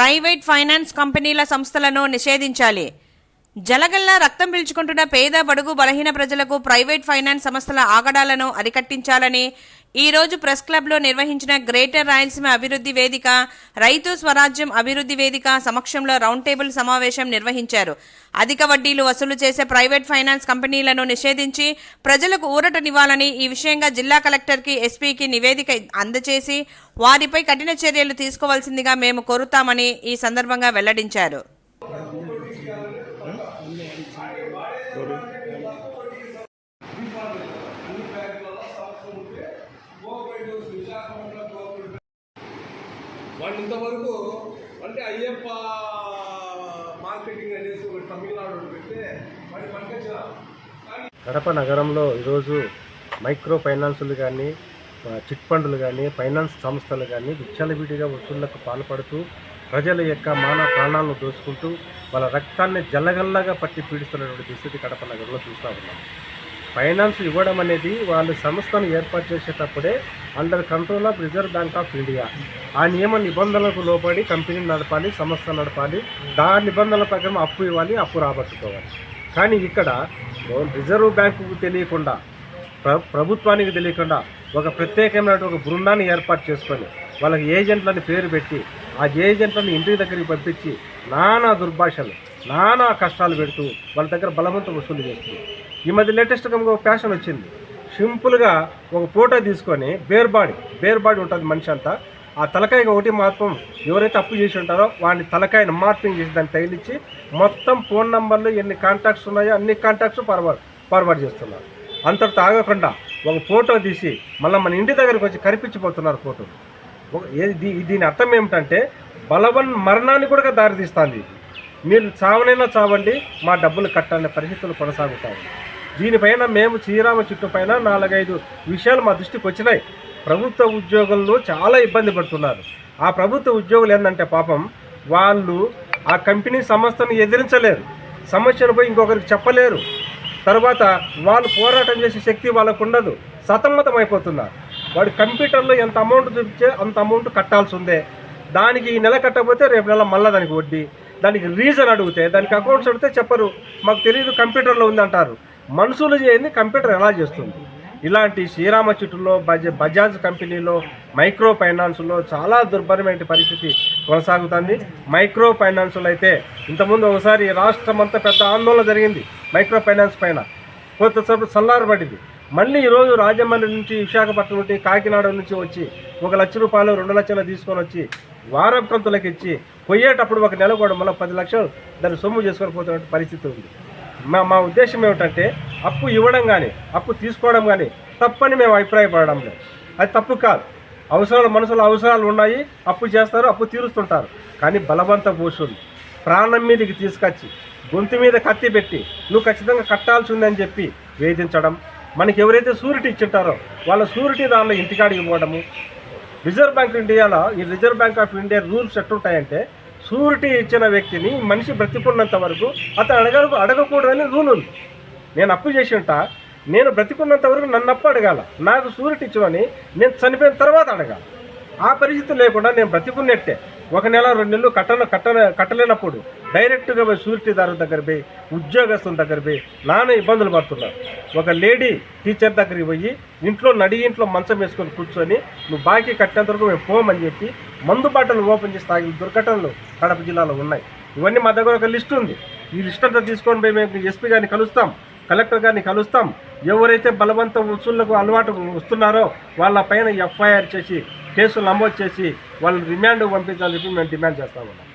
Private finance కంపెనీల సంస్థలను నిషేధించాలి. జలగల్లా రక్తం పీల్చుకుంటున్న పేద బడుగు బలహీన ప్రజలకు ప్రైవేట్ ఫైనాన్స్ సంస్థల ఆగడాలను అరికట్టించాలని ఈ రోజు ప్రెస్ క్లబ్లో నిర్వహించిన గ్రేటర్ రాయలసీమ అభివృద్ధి వేదిక రైతు స్వరాజ్యం అభివృద్ధి వేదిక సమక్షంలో రౌండ్ టేబుల్ సమావేశం నిర్వహించారు. అధిక వడ్డీలు వసూలు చేసే ప్రైవేట్ ఫైనాన్స్ కంపెనీలను నిషేధించి ప్రజలకు ఊరటనివ్వాలని ఈ విషయంగా జిల్లా కలెక్టర్కి ఎస్పీకి నివేదిక అందజేసి వారిపై కఠిన చర్యలు తీసుకోవాల్సిందిగా మేము కోరుతామని ఈ సందర్భంగా వెల్లడించారు. Hmm? వాళ్ళు ఇంతవరకు అంటే అయ్యప్ప మార్కెటింగ్ అనేసి ఒక తమిళనాడు పెడితే వాడి పనికొచ్చిన కడప నగరంలో ఈరోజు మైక్రో ఫైనాన్సులు కానీ చిట్ ఫండ్లు కానీ ఫైనాన్స్ సంస్థలు కానీ విచ్చలవిడిగా వసూళ్ళకు పాల్పడుతూ ప్రజల యొక్క మాన ప్రాణాలను దోచుకుంటూ వాళ్ళ రక్తాన్ని జల్లగల్లగా పట్టి పీడిస్తున్నటువంటి దుస్థితి కడప నగరంలో చూస్తూ ఉన్నాం. ఫైనాన్స్ ఇవ్వడం అనేది వాళ్ళు సంస్థను ఏర్పాటు చేసేటప్పుడే under control of reserve bank of India. ఆ నియమ నిబంధనలకు లోబడి కంపెనీ నడపాలి సంస్థ నడపాలి దాని నిబంధనల ప్రకారం అప్పు ఇవ్వాలి అప్పు రాబట్టుకోవాలి. కానీ ఇక్కడ రిజర్వ్ బ్యాంకుకు తెలియకుండా ప్ర ప్రభుత్వానికి తెలియకుండా ఒక ప్రత్యేకమైన ఒక బృందాన్ని ఏర్పాటు చేసుకొని వాళ్ళకి ఏజెంట్లని పేరు పెట్టి ఆ ఏజెంట్లను ఇంటి దగ్గరికి పంపించి నానా దుర్భాషలు నానా కష్టాలు పెడుతూ వాళ్ళ దగ్గర బలవంతం వసూలు చేస్తుంది. ఈ మధ్య లేటెస్ట్గా ఒక ఫ్యాషన్ వచ్చింది. సింపుల్గా ఒక ఫోటో తీసుకొని బేర్ బాడీ బేర్ బాడీ ఉంటుంది మనిషి అంతా. ఆ తలకాయ ఒకటి మాత్రం ఎవరైతే అప్పు చేసి ఉంటారో వాడిని తలకాయని మార్పింగ్ చేసి దాన్ని తగిలిచ్చి మొత్తం ఫోన్ నంబర్లు ఎన్ని కాంటాక్ట్స్ ఉన్నాయో అన్ని కాంటాక్ట్స్ ఫార్వర్డ్ ఫార్వర్డ్ చేస్తున్నారు. అంతటితో ఆగకుండా ఒక ఫోటో తీసి మళ్ళీ మన ఇంటి దగ్గరికి వచ్చి కనిపించిపోతున్నారు ఫోటో దీ- దీని అర్థం ఏమిటంటే బలవన్ మరణాన్ని కూడా దారితీస్తుంది ఇది మీరు చావనైనా చావండి మా డబ్బులు కట్టాలనే పరిస్థితులు కొనసాగుతాయి. దీనిపైన మేము శ్రీరామ చుట్టుపైన నాలుగైదు విషయాలు మా దృష్టికి వచ్చినాయి. ప్రభుత్వ ఉద్యోగులు చాలా ఇబ్బంది పడుతున్నారు. ఆ ప్రభుత్వ ఉద్యోగులు ఏంటంటే పాపం వాళ్ళు ఆ కంపెనీ సంస్థను ఎదిరించలేరు. సమస్యను పోయి ఇంకొకరికి చెప్పలేరు. తర్వాత వాళ్ళు పోరాటం చేసే శక్తి వాళ్ళకు ఉండదు. సతమతం అయిపోతున్నారు. వాడు కంప్యూటర్లో ఎంత అమౌంట్ చూపించే అంత అమౌంట్ కట్టాల్సి ఉందే. దానికి ఈ నెల కట్టకపోతే రేపు నెల మళ్ళీ దానికి వడ్డీ. దానికి రీజన్ అడిగితే దానికి అకౌంట్స్ అడిగితే చెప్పరు. మాకు తెలియదు కంప్యూటర్లో ఉంది అంటారు మనుషులు చేయండి కంప్యూటర్ ఎలా చేస్తుంది? ఇలాంటి శ్రీరామ చిట్టులో బజ బజాజ్ కంపెనీలో మైక్రో ఫైనాన్స్లో చాలా దుర్భరమైన పరిస్థితి కొనసాగుతుంది. మైక్రో ఫైనాన్స్లో అయితే ఇంతకుముందు ఒకసారి రాష్ట్రం అంతా పెద్ద ఆందోళన జరిగింది మైక్రో ఫైనాన్స్ పైన కొంతసేపు చల్లారబడింది మళ్ళీ ఈరోజు రాజమండ్రి నుంచి విశాఖపట్నం నుండి కాకినాడ నుంచి వచ్చి ఒక లక్ష రూపాయలు రెండు లక్షలు తీసుకొని వచ్చి వారం కంతులకు ఇచ్చి పోయేటప్పుడు ఒక నెల కూడా మనం పది లక్షలు దాన్ని సొమ్ము చేసుకొని పోతున్న పరిస్థితి ఉంది. మా మా ఉద్దేశం ఏమిటంటే అప్పు ఇవ్వడం కానీ అప్పు తీసుకోవడం కానీ తప్పని మేము అభిప్రాయపడడం లేదు. అది తప్పు కాదు. అవసరాలు మనసులో అవసరాలు ఉన్నాయి అప్పు చేస్తారు అప్పు తీరుస్తుంటారు. కానీ బలవంత పోషులు ప్రాణం మీదకి తీసుకొచ్చి గొంతు మీద కత్తి పెట్టి నువ్వు ఖచ్చితంగా కట్టాల్సి ఉందని చెప్పి వేధించడం మనకి ఎవరైతే సూరిటీ ఇచ్చింటారో వాళ్ళ సూరిటీ దానిలో ఇంటికాడికి పోవడము. రిజర్వ్ బ్యాంక్ ఇండియాలో ఈ reserve bank of India rules ఎట్లుంటాయంటే surety ఇచ్చిన వ్యక్తిని మనిషి బ్రతికున్నంత వరకు అతను అడగ అడగకూడదని రూల్ ఉంది. నేను అప్పు చేసి ఉంటా నేను బ్రతికున్నంత వరకు నన్ను అప్పు అడగాల. నాకు సూరిటీ అని నేను చనిపోయిన తర్వాత అడగాలి. ఆ పరిస్థితి లేకుండా నేను బ్రతికున్నట్టే. ఒక నెల రెండు నెలలు కట్టన కట్టన కట్టలేనప్పుడు డైరెక్ట్గా పోయి సూరిటీదారు దగ్గర పోయి ఉద్యోగస్తుల దగ్గర పోయి నానే ఇబ్బందులు పడుతున్నారు. ఒక లేడీ టీచర్ దగ్గరికి పోయి ఇంట్లో నడి ఇంట్లో మంచం వేసుకొని కూర్చొని నువ్వు బాకీ కట్టేంత వరకు మేము పోమని చెప్పి మందు బాటలు ఓపెన్ చేసి తాగిన దుర్ఘటనలు కడప జిల్లాలో ఉన్నాయి. ఇవన్నీ మా దగ్గర ఒక లిస్ట్ ఉంది. ఈ లిస్ట్ అంతా తీసుకొని పోయి మేము ఎస్పీ గారిని కలుస్తాం కలెక్టర్ గారిని కలుస్తాం. ఎవరైతే బలవంత వసూళ్ళకు అలవాటు వస్తున్నారో వాళ్ళ పైన ఎఫ్ఐఆర్ చేసి కేసులు నమోదు చేసి వాళ్ళని రిమాండ్ పంపించాలని చెప్పి మేము డిమాండ్ చేస్తామన్నాం